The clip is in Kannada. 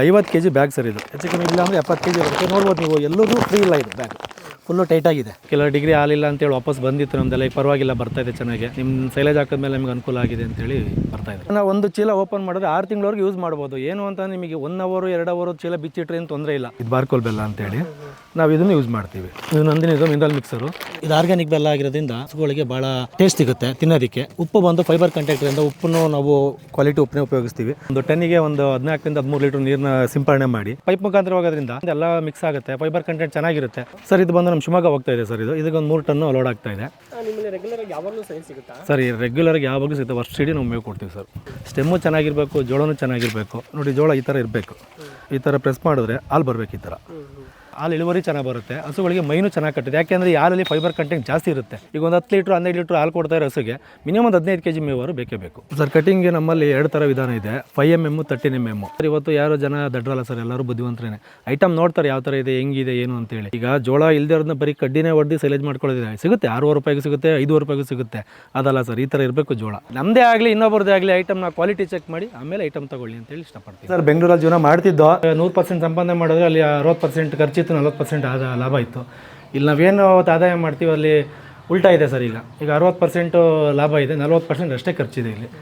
ಐವತ್ತು ಕೆ ಜಿ ಬ್ಯಾಗ್ ಸರ್ ಇದು. ಹೆಚ್ಚು ಕಮ್ಮಿ ಇಲ್ಲ ಅಂದರೆ ಎಪ್ಪತ್ತು ಕೆ ಜಿ ಬರುತ್ತೆ. ನೋಡ್ಬೋದು ನೀವು ಎಲ್ಲರೂ ಫ್ರೀ ಇಲ್ಲ ಇದು ಬ್ಯಾಗ್ ಫುಲ್ಲು ಟೈಟ್ ಆಗಿದೆ. ಕೆಲವು ಡಿಗ್ರಿ ಹಾಲಿಲ್ಲ ಅಂತೇಳಿ ವಾಪಸ್ ಬಂದಿತ್ತು ನಮ್ದೆಲ್ಲ ಈಗ ಪರವಾಗಿಲ್ಲ ಬರ್ತಾ ಇದೆ ಚೆನ್ನಾಗಿ. ನಿಮ್ಮ ಸೈಲೇಜ್ ಹಾಕಿದ್ಮೇಲೆ ನಿಮ್ಗೆ ಅನುಕೂಲ ಆಗಿದೆ ಅಂತೇಳಿ ಬರ್ತಾ ಇದೆ ನಾವು ಒಂದು ಚೀಲ ಓಪನ್ ಮಾಡಿದ್ರೆ ಆರು ತಿಂಗಳವರೆಗೆ ಯೂಸ್ ಮಾಡ್ಬೋದು. ಏನು ಅಂತ ನಿಮಗೆ ಒನ್ ಅವರು ಎರಡು ಅವರು ಚೀಲ ಬಿಚ್ಚಿಟ್ರೆ ಏನು ತೊಂದರೆ ಇಲ್ಲ. ಇದು ಬಾರ್ಕೋಲ್ ಬೆಲ್ಲ ಅಂತೇಳಿ ನಾವು ಇದನ್ನು ಯೂಸ್ ಮಾಡ್ತೀವಿ. ಇದು ನಂದಿನಿ ಇದು ಮಿನರಲ್ ಮಿಕ್ಸರು ಇದು ಆರ್ಗ್ಯಾನಿಕ್ ಬೆಲ್ಲ ಆಗಿರೋದ್ರಿಂದ ಹಸುಗಳಿಗೆ ಭಾಳ ಟೇಸ್ಟ್ ಸಿಗುತ್ತೆ ತಿನ್ನೋದಕ್ಕೆ. ಉಪ್ಪು ಬಂದು ಫೈಬರ್ ಕಂಟೆಂಟ್ರಿಂದ ಉಪ್ಪನ್ನು ನಾವು ಕ್ವಾಲಿಟಿ ಉಪ್ಪನ್ನೇ ಉಪಯೋಗಿಸ್ತೀವಿ. ಒಂದು ಟನ್ನಿಗೆ ಒಂದು ಹದಿನಾಲ್ಕರಿಂದ ಹದಿಮೂರು ಲೀಟರ್ ನೀರನ್ನ ಸಿಂಪರಣೆ ಮಾಡಿ. ಪೈಪ್ ಮುಖಾಂತರ ಹೋಗೋದ್ರಿಂದ ಎಲ್ಲ ಮಿಕ್ಸ್ ಆಗುತ್ತೆ ಫೈಬರ್ ಕಂಟೆಂಟ್ ಚೆನ್ನಾಗಿರುತ್ತೆ. ಸರ್ ಇದು ಬಂದು ನಮ್ಮ ಶಿವಮೊಗ್ಗ ಹೋಗ್ತಾ ಇದೆ ಸರ್ ಇದು. ಇದಕ್ಕೆ ಒಂದು ಮೂರು ಟನ್ನು ಲೋಡ್ ಆಗ್ತಾ ಇದೆ. ನಿಮ್ಮಲ್ಲಿ ರೆಗ್ಯುಲರ್ ಆಗಿ ಯಾವಾಗಲೂ ಸೈಜ್ ಸಿಗುತ್ತಾ? ಸರ್ ಈ ರೆಗ್ಯುಲರ್ಗೆ ಯಾವಾಗಲೂ ಸಿಗುತ್ತೆ. ವರ್ಷ ಇಡೀ ನಾವು ಮೇವು ಕೊಡ್ತೀವಿ ಸರ್. ಸ್ಟೆಮ್ಮು ಚೆನ್ನಾಗಿರಬೇಕು ಜೋಳನೂ ಚೆನ್ನಾಗಿರಬೇಕು. ನೋಡಿ ಜೋಳ ಈ ಥರ ಇರಬೇಕು. ಈ ಥರ ಪ್ರೆಸ್ ಮಾಡಿದ್ರೆ ಹಾಲು ಬರಬೇಕು ಈ ಥರ. ಹಾಲು ಇಳುವರಿ ಚೆನ್ನಾಗಿ ಬರುತ್ತೆ. ಹಸುಗಳಿಗೆ ಮೈನು ಚೆನ್ನಾಗಿ ಕಟ್ಟಿದೆ ಯಾಕೆಂದರೆ ಹಾಲಲ್ಲಿ ಫೈಬರ್ ಕಂಟೆಂಟ್ ಜಾಸ್ತಿ ಇರುತ್ತೆ. ಈಗ ಒಂದು ಹತ್ತು ಲೀಟ್ರ್ ಹನ್ನೆರಡು ಲೀಟ್ರ್ ಹಾಲು ಕೊಡ್ತಾ ಇರೋ ಹಸುಗೆ ಮಿನಿಮಮ್ ಹದಿನೈದು ಕೆ ಜಿ ಮೇವರು ಬೇಕೇ ಬೇಕು. ಸರ್ ಕಟಿಂಗ್ ನಮ್ಮಲ್ಲಿ ಎರಡು ಥರ ವಿಧಾನ ಇದೆ. Five M M thirteen M M sir ಇವತ್ತು ಯಾರೋ ಜನ ದಡ್ರಲ್ಲ ಸರ್ ಎಲ್ಲರೂ ಬುದ್ಧಿವಂತರೇ ಐಟಮ್ ನೋಡ್ತಾರೆ ಯಾವ ಥರ ಇದೆ ಹೆಂಗಿದೆ ಏನು ಅಂತೇಳಿ ಈಗ ಜೋಳ ಇಲ್ದೇ ಇರೋದನ್ನ ಬರೀ ಕಡ್ಡಿನೇ ಹೊಡೆದು ಸೈಲೇಜ್ ಮಾಡ್ಕೊಳ್ಳೋದಿದೆ. ಸಿಗುತ್ತೆ ಆರೂವರೆ ರೂಪಾಯಿಗೆ ಸಿಗುತ್ತೆ ಐದು ರೂಪಾಯಿಗೂ ಸಿಗುತ್ತೆ. ಅದಲ್ಲ ಸರ್ ಈ ಥರ ಇರಬೇಕು ಜೋಳ. ನಮ್ಮದೇ ಆಗಲಿ ಇನ್ನೊಬ್ಬರದೇ ಆಗಲಿ ಐಟಮ್ ನಾವು ಕ್ವಾಲಿಟಿ ಚೆಕ್ ಮಾಡಿ ಆಮೇಲೆ ಐಟಮ್ ತಗೊಳ್ಳಿ ಅಂತೇಳಿ ಇಷ್ಟಪಡ್ತೀನಿ. ಸರ್ ಬೆಂಗಳೂರಲ್ಲಿ ಜೀವನ ಮಾಡ್ತಿದ್ದೋ? ನೂರು ಪರ್ಸೆಂಟ್ ಸಂಪಾದನೆ ಮಾಡಿದ್ರೆ ಅಲ್ಲಿ ಅರವತ್ತು ಪರ್ಸೆಂಟ್ ಖರ್ಚಿತ್ತು ನಲ್ವತ್ತು ಪರ್ಸೆಂಟ್ ಆದ ಲಾಭ ಇತ್ತು. ಇಲ್ಲಿ ನಾವೇನು ಅವತ್ತು ಆದಾಯ ಮಾಡ್ತೀವಿ ಅಲ್ಲಿ ಉಲ್ಟಾ ಇದೆ ಸರ್ ಈಗ. ಈಗ ಅರವತ್ತು ಪರ್ಸೆಂಟು ಲಾಭ ಇದೆ, ನಲ್ವತ್ತು ಪರ್ಸೆಂಟ್ ಅಷ್ಟೇ ಖರ್ಚಿದೆ ಇಲ್ಲಿ.